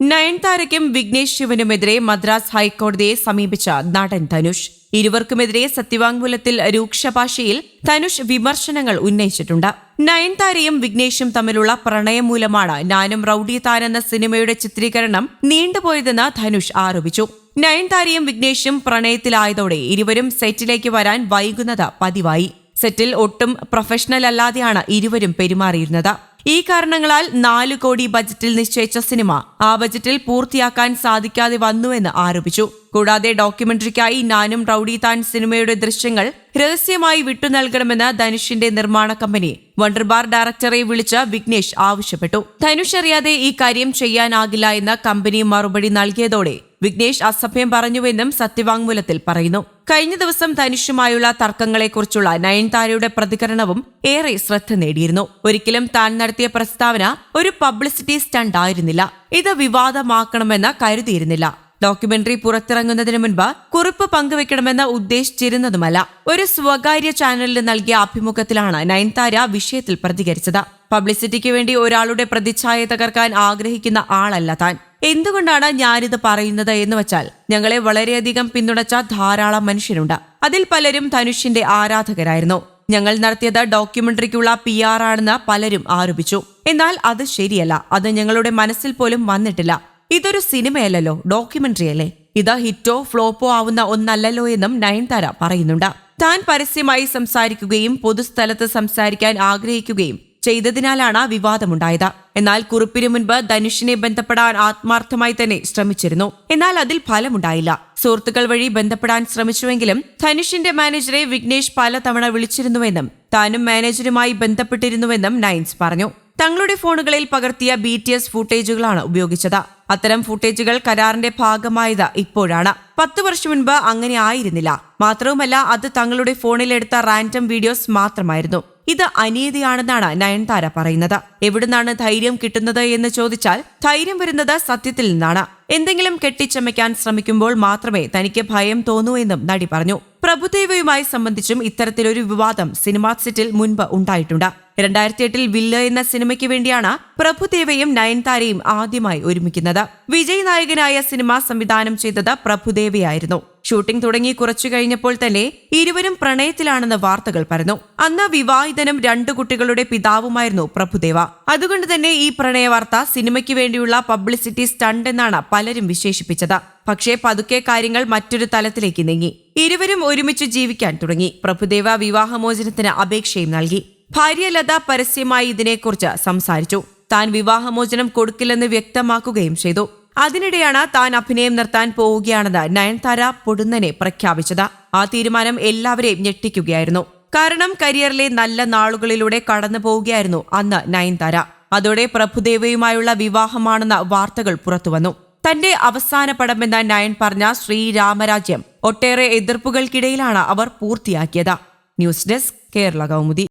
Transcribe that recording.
നയൻതാരയ്ക്കും വിഘ്നേഷ് ശിവനുമെതിരെ മദ്രാസ് ഹൈക്കോടതിയെ സമീപിച്ച നടൻ ധനുഷ്. ഇരുവർക്കുമെതിരെ സത്യവാങ്മൂലത്തിൽ രൂക്ഷഭാഷയിൽ ധനുഷ് വിമർശനങ്ങൾ ഉന്നയിച്ചിട്ടുണ്ട്. നയൻതാരയും വിഘ്നേഷും തമ്മിലുള്ള പ്രണയം മൂലമാണ് നാനും റൌഡി താൻ എന്ന സിനിമയുടെ ചിത്രീകരണം നീണ്ടുപോയതെന്ന് ധനുഷ് ആരോപിച്ചു. നയൻതാരയും വിഘ്നേഷും പ്രണയത്തിലായതോടെ ഇരുവരും സെറ്റിലേക്ക് വരാൻ വൈകുന്നത് പതിവായി. സെറ്റിൽ ഒട്ടും പ്രൊഫഷണൽ അല്ലാതെയാണ് ഇരുവരും പെരുമാറിയിരുന്നത്. ഈ കാരണങ്ങളാൽ നാല് കോടി ബജറ്റിൽ നിശ്ചയിച്ച സിനിമ ആ ബജറ്റിൽ പൂർത്തിയാക്കാൻ സാധിക്കാതെ വന്നുവെന്ന് ആരോപിച്ചു. കൂടാതെ ഡോക്യുമെന്ററിക്കായി നാനും റൌഡി താൻ സിനിമയുടെ ദൃശ്യങ്ങൾ രഹസ്യമായി വിട്ടു നൽകണമെന്ന് ധനുഷിന്റെ നിർമ്മാണ കമ്പനി വണ്ടർബാർ ഡയറക്ടറെ വിളിച്ച് വിഘ്നേഷ് ആവശ്യപ്പെട്ടു. ധനുഷ് അറിയാതെ ഈ കാര്യം ചെയ്യാനാകില്ല എന്ന് കമ്പനി മറുപടി നൽകിയതോടെ വിഘ്നേഷ് അസഭ്യം പറഞ്ഞുവെന്നും സത്യവാങ്മൂലത്തിൽ പറയുന്നു. കഴിഞ്ഞ ദിവസം ധനുഷുമായുള്ള തർക്കങ്ങളെക്കുറിച്ചുള്ള നയൻതാരയുടെ പ്രതികരണവും ഏറെ ശ്രദ്ധ നേടിയിരുന്നു. ഒരിക്കലും താൻ നടത്തിയ പ്രസ്താവന ഒരു പബ്ലിസിറ്റി സ്റ്റണ്ട് ആയിരുന്നില്ല ഇത് വിവാദമാക്കണമെന്ന് കരുതിയിരുന്നില്ല. ഡോക്യുമെന്ററി പുറത്തിറങ്ങുന്നതിന് മുൻപ് കുറിപ്പ് പങ്കുവെക്കണമെന്ന് ഉദ്ദേശിച്ചിരുന്നതുമല്ല. ഒരു സ്വകാര്യ ചാനലിന് നൽകിയ അഭിമുഖത്തിലാണ് നയൻതാര വിഷയത്തിൽ പ്രതികരിച്ചത്. പബ്ലിസിറ്റിക്ക് വേണ്ടി ഒരാളുടെ പ്രതിച്ഛായ തകർക്കാൻ ആഗ്രഹിക്കുന്ന ആളല്ല താൻ. എന്തുകൊണ്ടാണ് ഞാനിത് പറയുന്നത് എന്ന് വെച്ചാൽ ഞങ്ങളെ വളരെയധികം പിന്തുണച്ച ധാരാളം മനുഷ്യരുണ്ട്. അതിൽ പലരും ധനുഷിന്റെ ആരാധകരായിരുന്നു. ഞങ്ങൾ നടത്തിയത് ഡോക്യുമെന്ററിക്കുള്ള പി ആർ ആണെന്ന് പലരും ആരോപിച്ചു. എന്നാൽ അത് ശരിയല്ല. അത് ഞങ്ങളുടെ മനസ്സിൽ പോലും വന്നിട്ടില്ല. ഇതൊരു സിനിമയല്ലല്ലോ ഡോക്യുമെന്ററി അല്ലേ ഇത് ഹിറ്റോ ഫ്ലോപ്പോ ആവുന്ന ഒന്നല്ലല്ലോ എന്നും നയൻതാര പറയുന്നുണ്ട്. താൻ പരസ്യമായി സംസാരിക്കുകയും പൊതുസ്ഥലത്ത് സംസാരിക്കാൻ ആഗ്രഹിക്കുകയും ചെയ്തതിനാലാണ് വിവാദമുണ്ടായത്. എന്നാൽ കുറിപ്പിന് മുൻപ് ധനുഷിനെ ബന്ധപ്പെടാൻ ആത്മാർത്ഥമായി തന്നെ ശ്രമിച്ചിരുന്നു. എന്നാൽ അതിൽ ഫലമുണ്ടായില്ല. സുഹൃത്തുക്കൾ വഴി ബന്ധപ്പെടാൻ ശ്രമിച്ചുവെങ്കിലും ധനുഷിന്റെ മാനേജറെ വിഘ്നേഷ് പലതവണ വിളിച്ചിരുന്നുവെന്നും താനും മാനേജരുമായി ബന്ധപ്പെട്ടിരുന്നുവെന്നും നയൻസ് പറഞ്ഞു. തങ്ങളുടെ ഫോണുകളിൽ പകർത്തിയ ബി ടി എസ് ഫുട്ടേജുകളാണ് ഉപയോഗിച്ചത്. അത്തരം ഫുട്ടേജുകൾ കരാറിന്റെ ഭാഗമായത് ഇപ്പോഴാണ്. പത്ത് വർഷം മുൻപ് അങ്ങനെ ആയിരുന്നില്ല. മാത്രവുമല്ല അത് തങ്ങളുടെ ഫോണിലെടുത്ത റാൻഡം വീഡിയോസ് മാത്രമായിരുന്നു. ഇത് അനീതിയാണെന്നാണ് നയൻതാര പറയുന്നത്. എവിടുന്നാണ് ധൈര്യം കിട്ടുന്നത് എന്ന് ചോദിച്ചാൽ ധൈര്യം വരുന്നത് സത്യത്തിൽ നിന്നാണ്. എന്തെങ്കിലും കെട്ടിച്ചമയ്ക്കാൻ ശ്രമിക്കുമ്പോൾ മാത്രമേ തനിക്ക് ഭയം തോന്നൂ എന്നും നടി പറഞ്ഞു. പ്രഭുദേവയുമായി സംബന്ധിച്ചും ഇത്തരത്തിലൊരു വിവാദം സിനിമാ സെറ്റിൽ മുൻപ് ഉണ്ടായിട്ടുണ്ട്. രണ്ടായിരത്തി എട്ടിൽ വില്ല എന്ന സിനിമയ്ക്ക് വേണ്ടിയാണ് പ്രഭുദേവയും നയൻതാരയും ആദ്യമായി ഒരുമിക്കുന്നത്. വിജയ് നായകനായ സിനിമ സംവിധാനം ചെയ്തത് പ്രഭുദേവയായിരുന്നു. ഷൂട്ടിംഗ് തുടങ്ങി കുറച്ചു കഴിഞ്ഞപ്പോൾ തന്നെ ഇരുവരും പ്രണയത്തിലാണെന്ന് വാർത്തകൾ പറഞ്ഞു അന്ന് വിവാഹിതനും രണ്ടു കുട്ടികളുടെ പിതാവുമായിരുന്നു പ്രഭുദേവ. അതുകൊണ്ട് തന്നെ ഈ പ്രണയ വാർത്ത സിനിമയ്ക്ക് വേണ്ടിയുള്ള പബ്ലിസിറ്റി സ്റ്റണ്ട് എന്നാണ് പലരും വിശേഷിപ്പിച്ചത്. പക്ഷേ പതുക്കെ കാര്യങ്ങൾ മറ്റൊരു തലത്തിലേക്ക് നീങ്ങി. ഇരുവരും ഒരുമിച്ച് ജീവിക്കാൻ തുടങ്ങി. പ്രഭുദേവ വിവാഹമോചനത്തിന് അപേക്ഷയും നൽകി. ഭാര്യ ലത പരസ്യമായി ഇതിനെക്കുറിച്ച് സംസാരിച്ചു. താൻ വിവാഹമോചനം കൊടുക്കില്ലെന്ന് വ്യക്തമാക്കുകയും ചെയ്തു. അതിനിടെയാണ് താൻ അഭിനയം നിർത്താൻ പോവുകയാണെന്ന് നയൻതാര പൊടുന്നനെ പ്രഖ്യാപിച്ചത്. ആ തീരുമാനം എല്ലാവരെയും ഞെട്ടിക്കുകയായിരുന്നു. കാരണം കരിയറിലെ നല്ല നാളുകളിലൂടെ കടന്നു പോവുകയായിരുന്നു അന്ന് നയൻതാര. അതോടെ പ്രഭുദേവയുമായുള്ള വിവാഹമാണെന്ന വാർത്തകൾ പുറത്തുവന്നു. തന്റെ അവസാന പടമെന്ന നയൻ പറഞ്ഞ ശ്രീരാമരാജ്യം ഒട്ടേറെ എതിർപ്പുകൾക്കിടയിലാണ് അവർ പൂർത്തിയാക്കിയത്. News desk Kerala Kaumudi.